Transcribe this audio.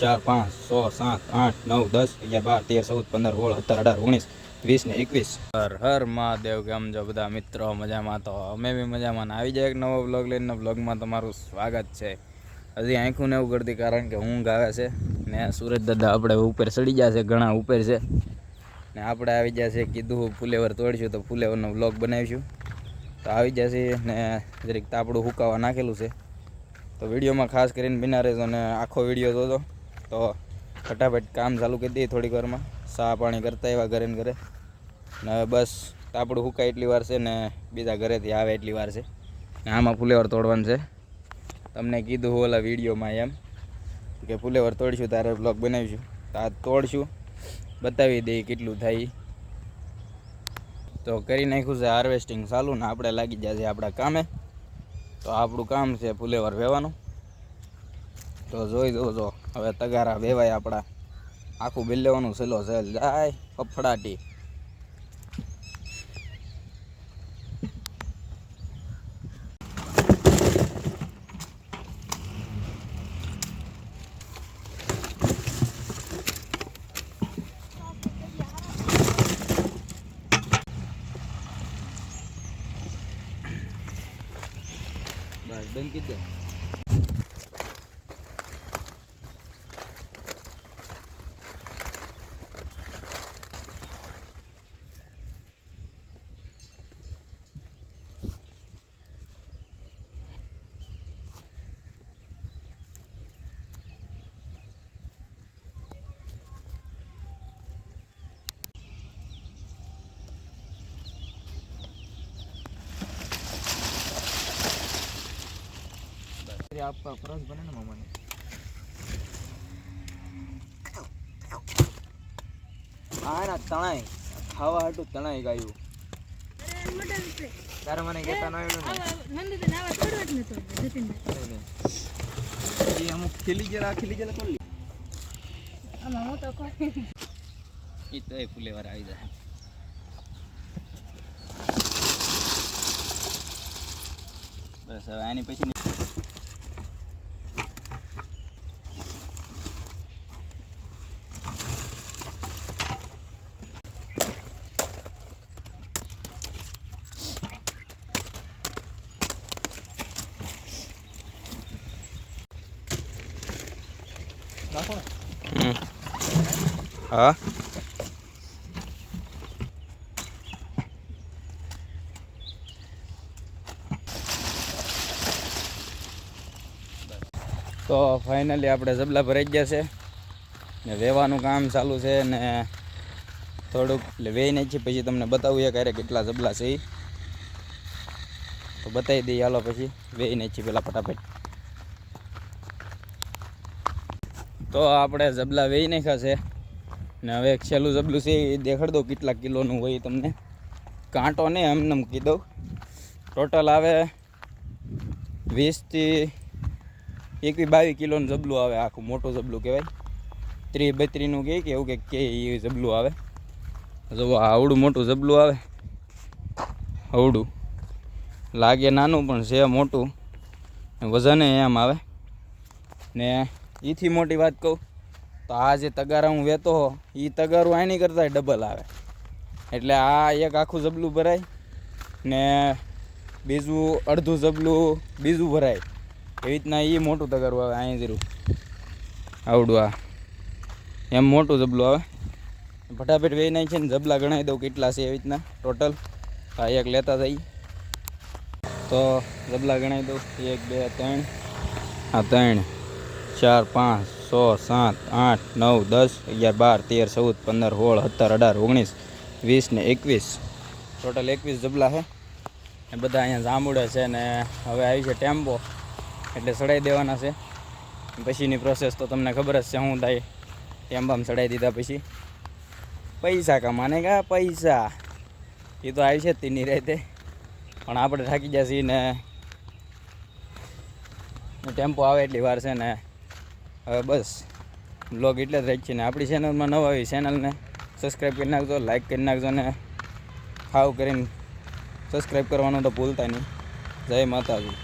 ચાર, પાંચ, છ, સાત, આઠ, નવ, દસ, અગિયાર, બાર, તેર, ચૌદ, પંદર, સોળ, સત્તર, અઢાર, ઓગણીસ, વીસ એકવીસ. હર મહાદેવ, કેમ બધા મિત્રો? મજામાં? તો અમે બી મજામાં આવી જાય એક નવો બ્લોગ લઈને. બ્લોગમાં તમારું સ્વાગત છે. હજી આંખું ને એવું કરતી, કારણ કે ઊંઘ આવે છે ને સુરજ દાદા આપણે ઉપર ચડી ગયા છે, ઘણા ઉપર છે. ને આપણે આવી ગયા છે, કીધું ફુલેવર તોડીશું તો ફુલેવરનો બ્લોગ બનાવીશું. તો આવી જશે ને જરીક તાપડું હુકાવા નાખેલું છે. તો વિડીયોમાં ખાસ કરીને બિના રહેજો ને આખો વીડિયો જોજો. તો ફટાફટ કામ ચાલુ કરી દઈએ થોડીક વારમાં. સા પાણી કરતા એવા ઘરે ને ઘરે. ને બસ તાપડું હુકાય એટલી વાર છે ને બીજા ઘરેથી આવે એટલી વાર છે. આમાં ફુલેવર તોડવાનું છે. તમને કીધું ઓલા વિડીયોમાં એમ કે ફુલેવર તોડીશું, તારે બ્લોગ બનાવીશું. તો આ તોડશું. બતાવી દઈએ કેટલું થાય તો કરી નાખ્યું છે હાર્વેસ્ટિંગ ચાલુ ને આપણે લાગી જશે આપણા કામે. તો આપણું કામ છે ફુલેવર વેવાનું. તો જોઈ દો જો હવે તગારા વેવાય આપણા. આખું બિલ્લેવાનું સેલો સેલ જાય ફફડાટી. બસ બંધ કરી આપવા ફરજ બને ને મામાને. આ ના તણાઈ ખાવા હાટું તણાઈ ગાયું. તારે મને કહેતા ન આવડ્યું ને? એ અમુક ખીલી ગયેલા ખીલી એ તો એ ફુલેવર આવી જાય. બસ હવે આની પછી હા? તો ફાઇનલી આપણે જબલા ભરાઈ ગયા છે ને વેવાનું કામ ચાલુ છે ને થોડુંક એટલે વેઈ નહીં છે, પછી તમને બતાવું એક અરે કેટલા જબલા છે તો બતાવી દઈએ, હાલો પછી. વેઈ નહીં છે, પેલા ફટાફટ. તો આપણે જબલા વેઈ નાખ્યા છે. ને હવે એક છેલ્લું જબલું છે, એ દેખાડ દો કેટલા કિલોનું હોય તમને. કાંટો નહીં એમને એમ કહી દઉં. ટોટલ આવે વીસથી એકવી બાવીસ કિલોનું જબલું આવે, આખું મોટું જબલું કહેવાય. ત્રીસ બત્રીનું કહે કે એવું કંઈક કે એ જબલું આવે. જો આવડું મોટું જબલું આવે. આવડું. લાગે નાનું પણ છે મોટું. વજને એમ આવે. ને એથી મોટી વાત કહું, તો આ જે તગારા હું વહેતો હો એ તગારું આની કરતાં ડબલ આવે. એટલે આ એક આખું જબલું ભરાય ને બીજું અડધું જબલું બીજું ભરાય. એવી રીતના એ મોટું તગારું આવે અહીં જરૂર આવડું આ. એમ મોટું જબલું આવે. ફટાફટ વેઈ નાખી છે ને જબલા ગણાવી દઉં કેટલા છે એવી રીતના ટોટલ આ એક લેતા થઈ તો જબલા ગણાવી દઉં, એક, બે, ત્રણ. આ ત્રણ. ચાર, પાંચ, છ, સાત, આઠ, નવ, દસ, અગિયાર, બાર, તેર, ચૌદ, પંદર, સોળ, સત્તર, અઢાર, ઓગણીસ, વીસ ને એકવીસ. ટોટલ એકવીસ જબલા છે એ બધા અહીંયા જાંબુડે છે ને હવે આવી છે ટેમ્પો. એટલે ચડાવી દેવાના છે. પછીની પ્રોસેસ તો તમને ખબર જ છે હું થાય ટેમ્પામાં ચડાવી દીધા પછી. પૈસા કમાને કા પૈસા? એ તો આવી છે જ તેની રીતે. પણ આપણે થાકી જશે ને ટેમ્પો આવે એટલી વાર છે ને હવે બસ બ્લોગ એટલે જ રાખીએ ને આપણી ચેનલમાં નવા આવી ચેનલને સબસ્ક્રાઈબ કરી નાખજો લાઈક કરી નાખજો ને હાવ કરીને સબસ્ક્રાઈબ કરવાનું તો ભૂલતા નહીં. જય માતાજી.